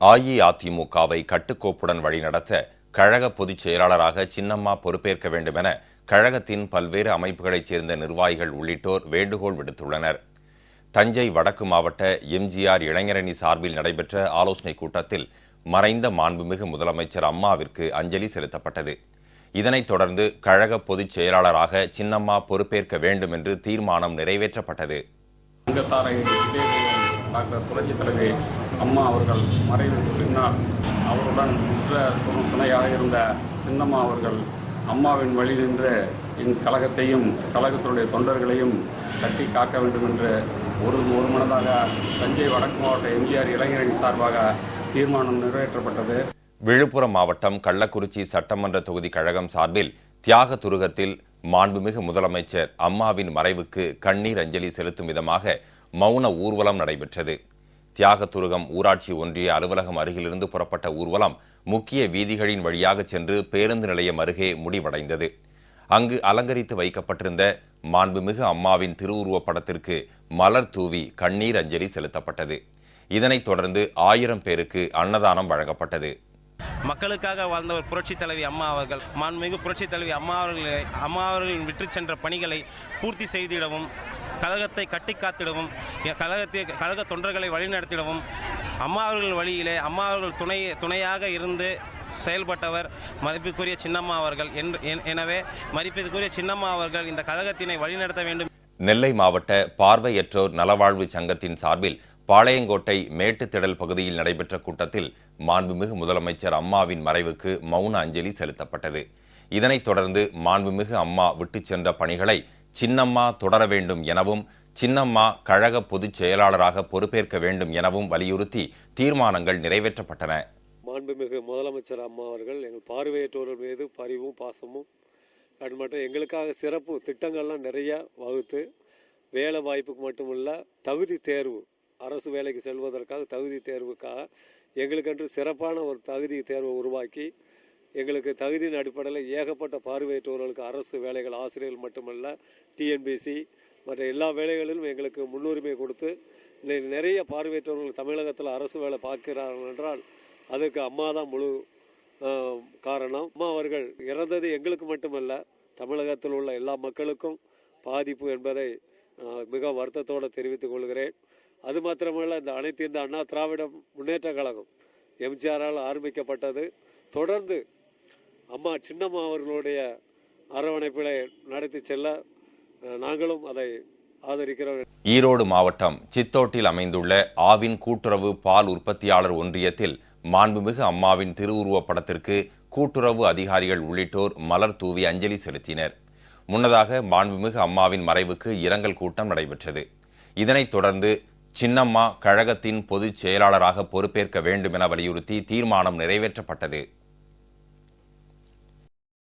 அஇஅதிமுகவை கட்டுக்கோப்புடன் வழிநடத்த கழக பொதுச் செயலாளராக சின்னம்மா பொறுப்பேற்க வேண்டும் என கழகத்தின் பல்வேறு அமைப்புகளைச் சேர்ந்த நிர்வாகிகள் உள்ளிட்டோர் வேண்டுகோள் விடுத்துள்ளனர். தஞ்சை வடக்கு மாவட்ட எம்ஜிஆர் இளைஞரணி சார்பில் நடைபெற்ற ஆலோசனைக் கூட்டத்தில் மறைந்த மாண்புமிகு முதலமைச்சர் அம்மாவிற்கு அஞ்சலி செலுத்தப்பட்டது. இதனைத் தொடர்ந்து கழக பொதுச் செயலாளராக சின்னம்மா பொறுப்பேற்க வேண்டும் என்று தீர்மானம் நிறைவேற்றப்பட்டது. டாக்டர் தலைவி அம்மா அவர்கள் மறைவுக்கு பின்னால் அவருடன் உற்ற துணை- துணையாக இருந்த சின்னம்மா அவர்கள் அம்மாவின் வழி நின்று என் கழகத்தையும் கழகத்தினுடைய தொண்டர்களையும் கட்டி காக்க வேண்டும் என்று ஒரு ஒரு மனதாக தஞ்சை வடக்கு மாவட்ட எம்ஜிஆர் இளைஞரணி சார்பாக தீர்மானம் நிறைவேற்றப்பட்டது. விழுப்புரம் மாவட்டம் கள்ளக்குறிச்சி சட்டமன்ற தொகுதி கழகம் சார்பில் தியாக துருகத்தில் மாண்புமிகு முதலமைச்சர் அம்மாவின் மறைவுக்கு கண்ணீர் அஞ்சலி செலுத்தும் விதமாக மௌன ஊர்வலம் நடைபெற்றது. தியாகத்துருகம் ஊராட்சி ஒன்றிய அலுவலகம் அருகிலிருந்து புறப்பட்ட ஊர்வலம் முக்கிய வீதிகளின் வழியாக சென்று பேருந்து நிலையம் அருகே முடிவடைந்தது. அங்கு அலங்கரித்து வைக்கப்பட்டிருந்த மாண்புமிகு அம்மாவின் திருவுருவப் படத்திற்கு மலர் தூவி கண்ணீர் அஞ்சலி செலுத்தப்பட்டது. இதனைத் தொடர்ந்து ஆயிரம் பேருக்கு அன்னதானம் வழங்கப்பட்டது. மக்களுக்காக வாழ்ந்தவர் புரட்சி தலைவி அம்மா அவர்கள் மாண்புமிகு புரட்சி தலைவி அம்மா அவர்களை அம்மா அவர்களின் விற்று சென்ற பணிகளை பூர்த்தி செய்திடவும் கழகத்தை கட்டி காத்திடவும் எ- கழகத்தை கழக தொண்டர்களை வழிநடத்திடவும் அம்மா அவர்கள் வழியிலே அம்மா அவர்கள் துணை துணையாக இருந்து செயல்பட்டவர் மதிப்புக்குரிய சின்னம்மா அவர்கள். என்று என்- எனவே மதிப்பிற்குரிய சின்னம்மா அவர்கள் இந்த கழகத்தினை வழிநடத்த வேண்டும். நெல்லை மாவட்ட பார்வையற்றோர் நலவாழ்வு சங்கத்தின் சார்பில் பாளையங்கோட்டை மேட்டுத்திடல் பகுதியில் நடைபெற்ற கூட்டத்தில் மாண்புமிகு முதலமைச்சர் அம்மாவின் மறைவுக்கு மௌன அஞ்சலி செலுத்தப்பட்டது. இதனைத் தொடர்ந்து மாண்புமிகு அம்மா விட்டுச் சென்ற பணிகளை சின்னம்மா தொடர வேண்டும் எனவும் சின்னம்மா கழக பொதுச் செயலாளராக பொறுப்பேற்க வேண்டும் எனவும் வலியுறுத்தி தீர்மானங்கள் நிறைவேற்றப்பட்டன. மாண்புமிகு முதலமைச்சர் அம்மா அவர்கள் எங்கள் பார்வையற்றோர்கள் மீது பரிவும் பாசமும் மட்டும் எங்களுக்காக சிறப்பு திட்டங்கள்லாம் நிறைய வகுத்து வேலை வாய்ப்புக்கு மட்டுமல்ல தகுதி தேர்வு அரசு வேலைக்கு செல்வதற்காக தகுதி தேர்வுக்காக எங்களுக்கென்று சிறப்பான ஒரு தகுதி தேர்வை உருவாக்கி எங்களுக்கு தகுதியின் அடிப்படையில் ஏகப்பட்ட பார்வையற்றோர்களுக்கு அரசு வேலைகள் ஆசிரியர்கள் மட்டுமல்ல டிஎன்பிசி மற்ற எல்லா வேலைகளிலும் எங்களுக்கு முன்னுரிமை கொடுத்து நிறைய பார்வையற்றவர்கள் தமிழகத்தில் அரசு வேலை பார்க்கிறார்கள் என்றால் அதுக்கு அம்மா தான் முழு காரணம். அம்மா அவர்கள் இறந்தது எங்களுக்கு மட்டுமல்ல தமிழகத்தில் உள்ள எல்லா மக்களுக்கும் பாதிப்பு என்பதை மிக வருத்தத்தோடு தெரிவித்துக் கொள்கிறேன். அது மாத்திரமல்ல இந்த அனைத்து இந்த அண்ணா திராவிட முன்னேற்ற கழகம் எம்ஜிஆரால் ஆரம்பிக்கப்பட்டது. தொடர்ந்து அம்மா சின்னம்மா அவர்களுடைய அரவணைப்பில் நடத்தி செல்ல நாங்களும் அதை ஆதரிக்கிறோம். ஈரோடு மாவட்டம் சித்தோட்டில் அமைந்துள்ள ஆவின் கூட்டுறவு பால் உற்பத்தியாளர் ஒன்றியத்தில் மாண்புமிகு அம்மாவின் திருவுருவப் படத்திற்கு கூட்டுறவு அதிகாரிகள் உள்ளிட்டோர் மலர் தூவி அஞ்சலி செலுத்தினர். முன்னதாக மாண்புமிகு அம்மாவின் மறைவுக்கு இரங்கல் கூட்டம் நடைபெற்றது. இதனைத் தொடர்ந்து சின்னம்மா கழகத்தின் பொதுச் செயலாளராக பொறுப்பேற்க வேண்டும் என வலியுறுத்தி தீர்மானம் நிறைவேற்றப்பட்டது.